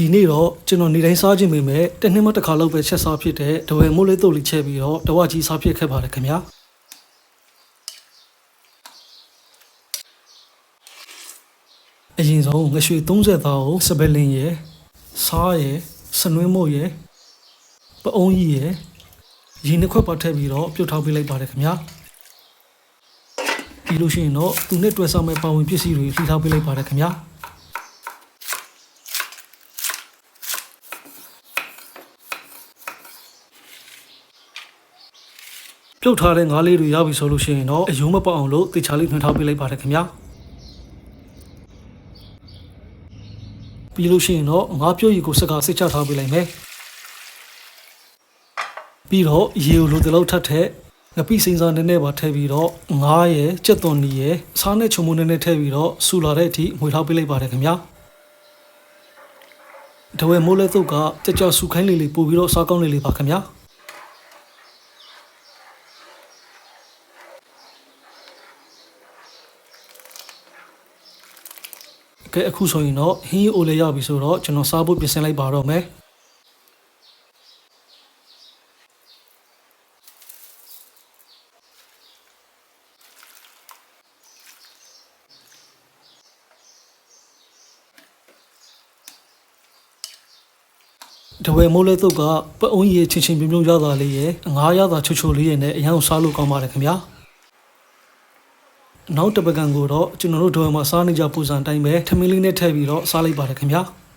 ဒီနေ့တော့ကျွန်တော်နေတိုင်းစားခြင်းပေမဲ့တစ်နှစ်မှတစ်ခါလောက်ပဲချက်စားဖြစ်တဲ့ဒဝဲမိုးလေးတုတ်လေးချက်ပြီးတော့တဝကြီးစားဖြစ်ခဲ့ပါတယ်ခင်ဗျာအရင်ဆုံးငရွှေ30သားကိုစပယ်လင်းရယ်စားရယ်စနွင်းမို့ရယ်ပအုံးကြီးရယ်ရေနှစ်ခွက်ပါထည့်ပြီးတော့ပြုတ်ထောက်ပေးလိုက်ပါတယ်ခင်ဗျာပြီးလို့ရှိရင်တော့သူနဲ့တွေ့ဆောင်မဲ့ပါဝင်ပစ္စည်းတွေလှီထားပေးလိုက်ပါတယ်ခင်ဗျာ ပြုတ်ထားတဲ့ငါးလေးတွေရပြီဆိုလို့ရှိရင်တော့အယုံမပေါက်အောင်လို့တေချာလေးနှွှင်ထားပေးလိုက်ပါတယ်ခင်ဗျာပြီးလို့ရှိရင်တော့ငါးပြုတ်ရီကိုစကားစစ်ချထားပေးလိုက်မယ်ပြီးတော့ရေကိုလိုတလောက်ထပ်ထက်ငပိစိမ့်စားနည်းနည်းပါထည့်ပြီးတော့ငါးရယ်ကြက်သွန်နီရယ်စားနဲ့ချုံမုန်းနည်းနည်းထည့်ပြီးတော့ဆူလာတဲ့အထိငွေထားပေးလိုက်ပါတယ်ခင်ဗျာတဝဲမိုးလဲတုတ်ကကြက်ကြောက်ဆူခိုင်းလေးလေးပို့ပြီးတော့စားကောင်းလေးလေးပါခင်ဗျာ ကဲအခုဆိုရင်တော့ဟင်းအိုလေးရပြီဆိုတော့ကျွန်တော်စားဖို့ပြင်ဆင်လိုက်ပါတော့မယ်တဝဲမိုးလေးတုတ်ကပအုံးရီချင်းချင်းပြုံပြုံရတာလေးရဲ့ငါးရတာချိုချိုလေးရဲ့နဲ့အရင်စားလို့ကောင်းပါတယ်ခင်ဗျာ နောက်တစ်ပကံကိုတော့ကျွန်တော်တို့ဒိုဝမှာစားနေကြပုံစံအတိုင်းပဲထမင်းလေးနဲ့ထည့်ပြီးတော့စားလိုက်ပါတယ်ခင်ဗျာ။